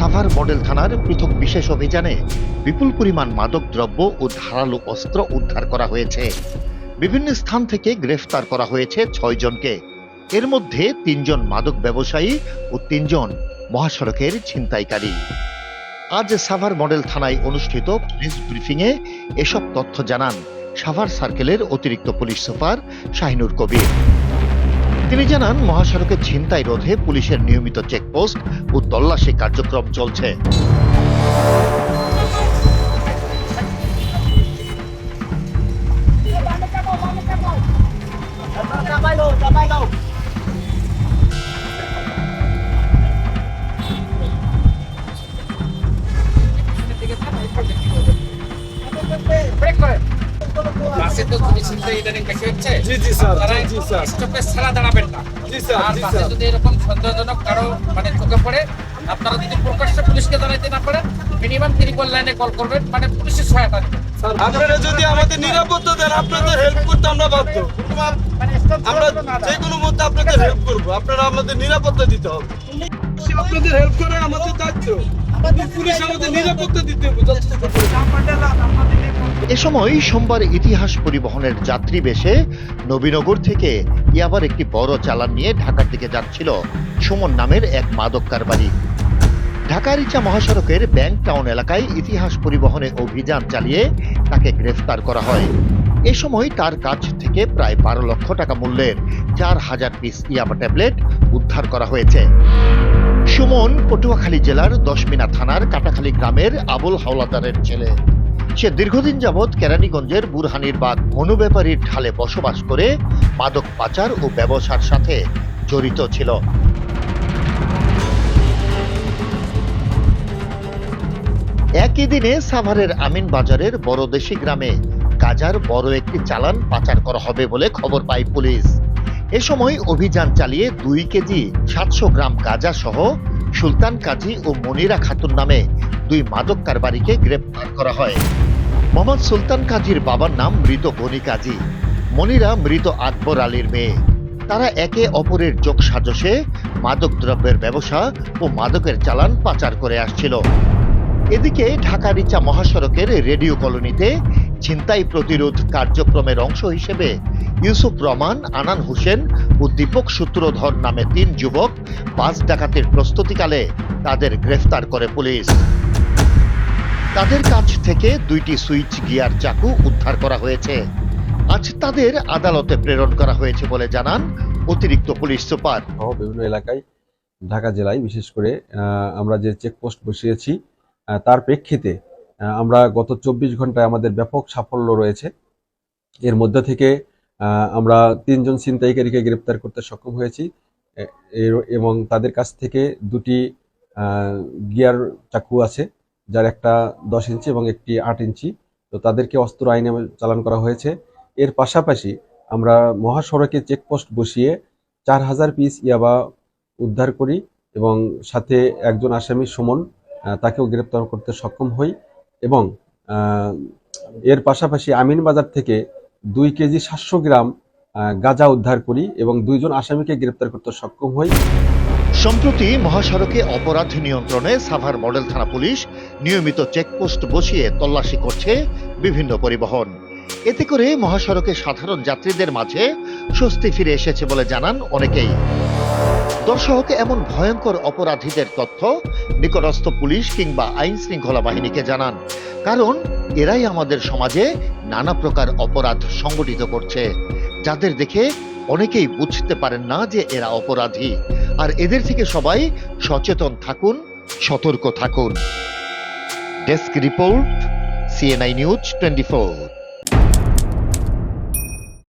Savar model থানার পৃথক বিশেষ অভিযানে বিপুল পরিমাণ মাদক, দ্রব্য ও ধারালো অস্ত্র উদ্ধার করা হয়েছে। বিভিন্ন স্থান থেকে গ্রেফতার করা হয়েছে ছয় জনকে। এর মধ্যে তিনজন মাদক ব্যবসায়ী ও তিনজন মহাসড়কের ছিনতাইকারী। আজ সাভার মডেল থানায় অনুষ্ঠিত প্রেস ব্রিফিংয়ে এসব তথ্য জানান সাভার সার্কেলের অতিরিক্ত পুলিশ সুপার শাহিনুর কবির। তিনি জানান মহাসড়কে ছিনতাই রোধে পুলিশের নিয়মিত চেকপোস্ট ও তল্লাশি কার্যক্রম চলছে বাসে তো যদি চিন্তা ইদানিং বেশি হচ্ছে জি, জি, স্যার, জি, জি, স্যার। স্টপে ছাড়া দাঁড়াবেন না জি, স্যার, জি, স্যার। যদি এরকম সন্দেহজনক কারও মানে চোখে পড়ে আপনারা যদি প্রকাশ্যে পুলিশকে জানাইতে না পারেন মিনিমাম ত্রিপল লাইনে কল করবেন মানে পুলিশের সহায়তা আপনারা যদি আমাদের নিরাপত্তা দেন আপনাদের হেল্প করতে আমরা বাধ্য আমরা যে কোনো মুহূর্তে আপনাদের হেল্প করব। আপনারা আমাদের নিরাপত্তা দিতে হবে। আপনাদের হেল্প করে আমাদের দায়িত্ব। পুলিশ আমাদের নিরাপত্তা দিতে হবে এ সময় সোমবার ইতিহাস পরিবহনের যাত্রী বেশে নবীনগর থেকে ইয়াবার একটি বড় চালান নিয়ে ঢাকার দিকে যাচ্ছিল সুমন নামের এক মাদক কারবারি। ঢাকা রিচা মহাসড়কের ব্যাংক টাউন এলাকায় ইতিহাস পরিবহনে অভিযান চালিয়ে তাকে গ্রেফতার করা হয়। এ সময় তার কাছ থেকে প্রায় বারো লক্ষ টাকা মূল্যের চার হাজার পিস ইয়াবা ট্যাবলেট উদ্ধার করা হয়েছে। সুমন, পটুয়াখালী জেলার দশমিনা থানার কাটাখালী গ্রামের আবুল হাওলাদারের ছেলে। সে দীর্ঘদিন যাবৎ কেরানীগঞ্জের বুরহানির বাগ মনুব্যাপারীর ঢালে বসবাস করে, মাদক পাচার ও ব্যবসার সাথে জড়িত ছিল। একই দিনে সাভারের আমিন বাজারের বড়দেশি গ্রামে গাজার বড় একটি চালান পাচার করা হবে বলে খবর পায় পুলিশ। এ সময় অভিযান চালিয়ে দুই কেজি সাতশো গ্রাম গাজা সহ সুলতান কাজী ও মনিরা খাতুন নামে দুই মাদক কারবারিকে গ্রেপ্তার করা হয়। মোহাম্মদ সুলতান কাজীর বাবার নাম মৃত গনি কাজী। মনিরা মৃত আকবর আলীর মেয়ে। তারা একে অপরের যোগ সাজসে মাদক দ্রব্যের ব্যবসা ও মাদকের চালান পাচার করে আসছিল। এদিকে ঢাকা রিচা মহাসড়কের রেডিও কলোনিতে ছিনতাই প্রতিরোধ কার্যক্রমের অংশ হিসেবে ইউসুফ রহমান, আনান হোসেন ও দীপক সূত্রধর নামে তিন যুবক বাস ডাকাতির প্রস্তুতিকালে তাদের গ্রেফতার করে পুলিশ। তাদের কাছ থেকে দুইটি সুইচ গিয়ার চাকু উদ্ধার করা হয়েছে। আজ তাদের আদালতে প্রেরণ করা হয়েছে বলে জানান অতিরিক্ত পুলিশ সুপার। বিভিন্ন এলাকায়, ঢাকা জেলায় বিশেষ করে আমরা যে চেকপোস্ট বসিয়েছি তার প্রেক্ষিতে আমরা গত চব্বিশ ঘন্টায় আমাদের ব্যাপক সাফল্য রয়েছে। এর মধ্যে থেকে আমরা তিনজন ছিনতাইকারীকে গ্রেপ্তার করতে সক্ষম হয়েছি। এবং তাদের কাছ থেকে দুটি গিয়ার চাকু আছে, যার একটা দশ ইঞ্চি এবং একটি আট ইঞ্চি। তো তাদেরকে অস্ত্র আইনে চালান করা হয়েছে। এর পাশাপাশি আমরা মহাসড়কে চেকপোস্ট বসিয়ে চার হাজার পিস ইয়াবা উদ্ধার করি এবং সাথে একজন আসামি সুমন তাকেও গ্রেপ্তার করতে সক্ষম হই এবং এর পাশাপাশি আমিন বাজার থেকে দুই কেজি সাতশো গ্রাম গাঁজা উদ্ধার করি এবং দুইজন আসামিকে গ্রেপ্তার করতে সক্ষম হই। সম্প্রতি মহাসড়কে অপরাধ নিয়ন্ত্রণে সাভার মডেল থানা পুলিশ নিয়মিত চেকপোস্ট বসিয়ে তল্লাশি করছে বিভিন্ন পরিবহন। এতে করে মহাসড়কে সাধারণ যাত্রীদের মাঝে স্বস্তি ফিরে এসেছে বলে জানান অনেকেই। দর্শক এমন ভয়ঙ্কর অপরাধীদের তথ্য নিকটস্থ পুলিশ কিংবা আইন শৃঙ্খলা বাহিনীকে জানান। কারণ এরাই আমাদের সমাজে নানা প্রকার অপরাধ সংগঠিত করছে। যাদের দেখে অনেকেই বুঝতে পারেন না যে এরা অপরাধী। আর এদের থেকে সবাই সচেতন থাকুন, সতর্ক থাকুন। Desk report, CNI news twenty